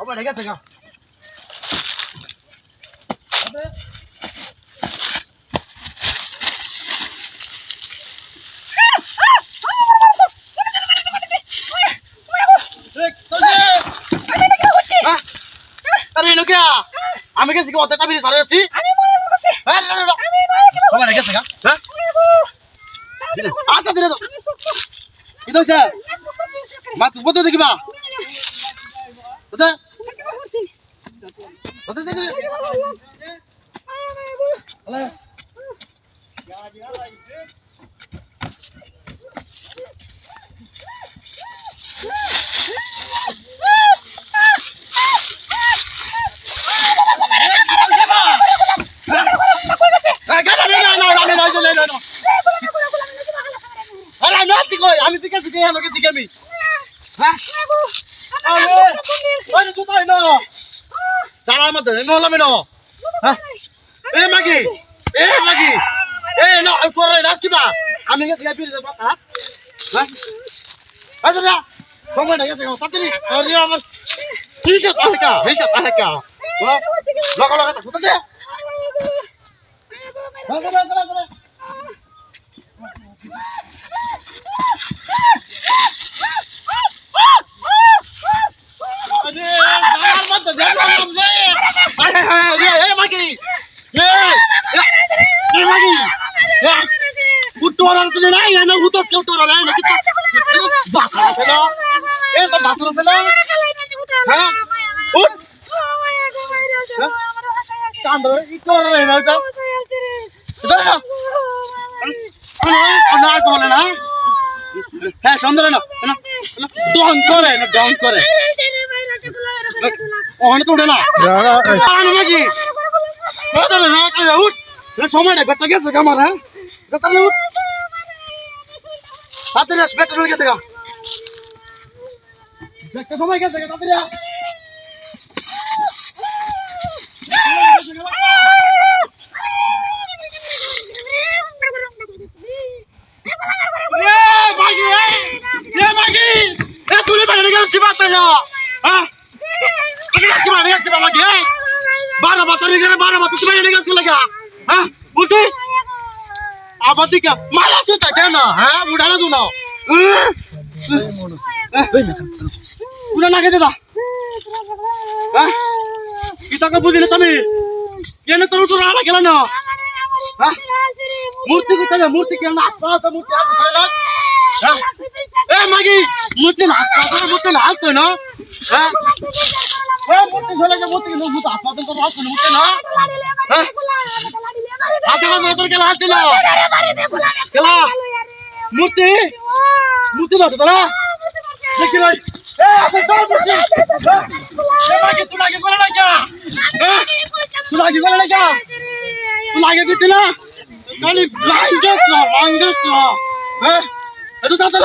সবাই ঢেকে থেকে। আমি গেছি অতটা বিড়ি সারে আসছি হ্যাঁ সবাই থেকে হ্যাঁ? আচ্ছা দিলে তো কি তো স্যার মা, তুই বলতে দেখিবা? হ্যালো আমি দিকে দিকে আমাকে দিকে আমি হ্যাঁ? আরে তুই তাই না? সারা মধ্যে নহলামে ন হ্যাঁ? এ, মাগি! এ মাগি! এ না করে নাচ কিবা? আমি গেছি গাই পিড়ে দেবা হ্যাঁ? হ্যাঁ? আচ্ছা না সময় না? গেছে তাড়াতাড়ি আমার এ মাগি। উত্তর তুলে নাই না হ্যাঁ? নাই না না? হ্যাঁ ডং করে, না ডং করে। ওখানে তো উঠে না আরে নাকি উঠ সময় নাই বেটা গেছে আমার হ্যাঁ তাহলে উঠ তাড়াতাড়ি আস বেটা গেছে গা একটা সময় গেছে গা তাড়াতাড়ি আ। এ মাগি এ এ মাগি এ তুলে বেড়ে গেছে সিবা তো না হ্যাঁ আমি গেছি এ বারো বাতারি গেলে বারো বাতারি তুমি বেড়ে গেছে লাগা হ্যাঁ? বুঝলি? আবার দিকে মালা সুতা কেন? হ্যাঁ? উড়ানা দু না উড়া না খেতে দা হ্যাঁ? ইতাকে বুঝিনি তুমি? কেন তোর উঠো রালা গেল না? হ্যাঁ? মূর্তি কোথায়? মূর্তি কেন? না মূর্তি হ্যাঁ এ, মাগি, মূর্তি না আসতে মূর্তি না আসতে না? হ্যাঁ? এ, মূর্তি চলে যে মূর্তি মূর্তি আসতে তো আসতে মূর্তি না? হ্যাঁ? আচ্ছা কথা তোর কেলা আসছে না কেলা মূর্তি? মূর্তি আছে তোরা দেখি ভাই। এ আছে তো মূর্তি। হ্যাঁ? এ, মাগি তুই লাগে করে লাগা? হ্যাঁ? তুই লাগে করে লাগা? তুই লাগে দিতে না? খালি লাইন দেখছ লাইন দেখছ হ্যাঁ? 他的军队了。